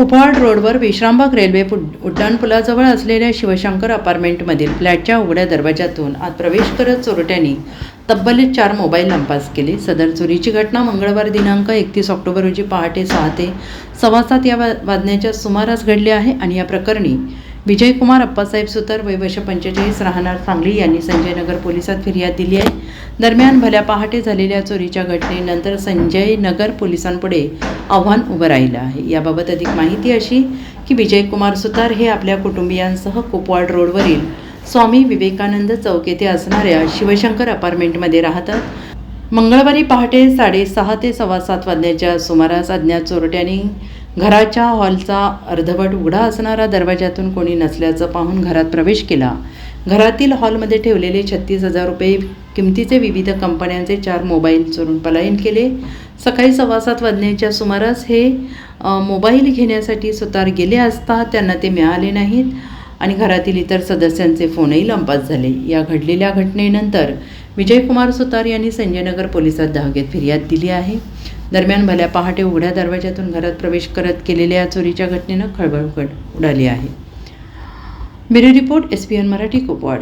कुपवाड रोडवर विश्रामबाग रेल्वे उड्डाणपुलाजवळ असलेल्या शिवशंकर अपार्टमेंटमधील फ्लॅटच्या उघड्या दरवाजातून आत प्रवेश करत चोरट्यांनी तब्बल चार मोबाईल लंपास केले. सदर चोरीची घटना मंगळवार दिनांक एकतीस ऑक्टोबर रोजी पहाटे सहा ते सव्वा सात या वा- वाजण्याच्या सुमारास घडले आहे आणि या प्रकरणी विजयकुमार अप्पासाहेब सुतार वयवर्ष पंचेचाळीस राहणार सांगली यांनी संजयनगर पोलिसात फिर्याद दिली आहे. दरम्यान भल्या पहाटे झालेल्या चोरीच्या घटनेनंतर संजय नगर पोलिसांपुढे आव्हान उभं राहिलं आहे. याबाबत अधिक माहिती अशी की विजयकुमार सुतार हे आपल्या कुटुंबियांसह कुपवाड रोडवरील स्वामी विवेकानंद चौक येथे असणाऱ्या शिवशंकर अपार्टमेंटमध्ये राहतात. मंगळवारी पहाटे साडेसहा ते सव्वा सात वाजण्याच्या सुमारास अज्ञात चोरट्यांनी घराच्या हॉलचा अर्धवट उघडा असणारा दरवाजातून कोणी नसल्याचं पाहून घरात प्रवेश केला. घरातील हॉलमध्ये ठेवलेले छत्तीस हजार रुपये किमतीचे विविध कंपन्यांचे चार मोबाईल चोरून पलायन केले. सकाळी सव्वा सात वाजण्याच्या सुमारास हे मोबाईल घेण्यासाठी सुतार गेले असता त्यांना ते मिळाले नाहीत आणि घरातील इतर सदस्यांचे फोनही लंपास झाले. या घडलेल्या घटनेनंतर विजयकुमार सुतार यांनी संजयनगर पोलिसात दहागेत फिर्याद दिली आहे. दरम्यान भल्या पहाटे उघड्या दरवाजातून घरात प्रवेश करत केलेल्या या चोरीच्या घटनेनं खळबळ उडाली आहे. Bureau report S P N Marathi Kupwad.